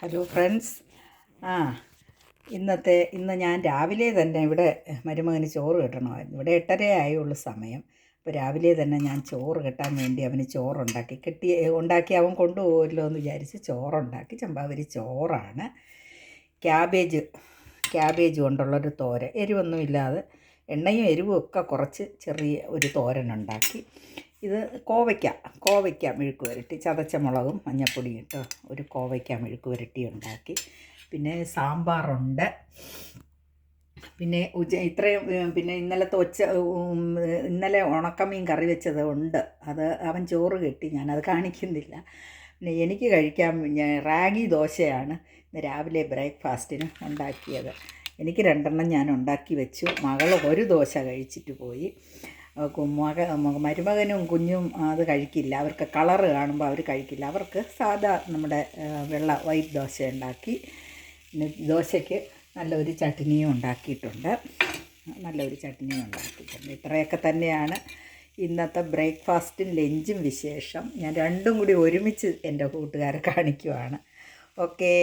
Hello friends ആ ഇന്നത്തെ ഇന്ന് ഞാൻ രാവിലെ തന്നെ ഇവിടെ മരുമകന് ചോറ് കെട്ടണമായിരുന്നു. ഇവിടെ എട്ടര ആയുള്ളൂ സമയം. അപ്പോൾ രാവിലെ തന്നെ ഞാൻ ചോറ് കെട്ടാൻ വേണ്ടി അവന് ചോറുണ്ടാക്കി. കെട്ടി ഉണ്ടാക്കി അവൻ കൊണ്ടുപോകുമല്ലോ എന്ന് വിചാരിച്ച് ചോറുണ്ടാക്കി. ചമ്പാവരി ചോറാണ്. ക്യാബേജ് ക്യാബേജ് കൊണ്ടുള്ളൊരു തോരൻ എരിവൊന്നും ഇല്ലാതെ എണ്ണയും എരിവും ഒക്കെ കുറച്ച് ചെറിയ ഒരു തോരൻ ഉണ്ടാക്കി ഇത് കോവയ്ക്ക കോവയ്ക്ക മെഴുക്ക് വരട്ടി ചതച്ച മുളകും മഞ്ഞപ്പൊടിയും ഇട്ട് ഒരു കോവയ്ക്ക മെഴുക്ക് പുരട്ടി ഉണ്ടാക്കി. പിന്നെ സാമ്പാറുണ്ട്. പിന്നെ ഉച്ച ഇത്രയും പിന്നെ ഇന്നലത്തെ ഒച്ച ഇന്നലെ ഉണക്കമീൻ കറി വെച്ചത് ഉണ്ട്. അത് അവൻ ചോറ് കെട്ടി ഞാനത് കാണിക്കുന്നില്ല. പിന്നെ എനിക്ക് കഴിക്കാൻ റാഗി ദോശയാണ് രാവിലെ ബ്രേക്ക്ഫാസ്റ്റിന് ഉണ്ടാക്കിയത്. എനിക്ക് രണ്ടെണ്ണം ഞാൻ ഉണ്ടാക്കി വെച്ചു. മകൾ ഒരു ദോശ കഴിച്ചിട്ട് പോയി. മക മരുമകനും കുഞ്ഞും അത് കഴിക്കില്ല. അവർക്ക് കളറ് കാണുമ്പോൾ അവർ കഴിക്കില്ല. അവർക്ക് സാധാ നമ്മുടെ വെള്ള വൈറ്റ് ദോശ ഉണ്ടാക്കി. ദോശയ്ക്ക് നല്ലൊരു ചട്നിയും ഉണ്ടാക്കിയിട്ടുണ്ട്. നല്ലൊരു ചട്നിയും ഉണ്ടാക്കിയിട്ടുണ്ട്. ഇത്രയൊക്കെ തന്നെയാണ് ഇന്നത്തെ ബ്രേക്ക്ഫാസ്റ്റും ലഞ്ചും വിശേഷം. ഞാൻ രണ്ടും കൂടി ഒരുമിച്ച് എന്റെ കൂട്ടുകാരെ കാണിക്കുവാണ്. ഓക്കേ.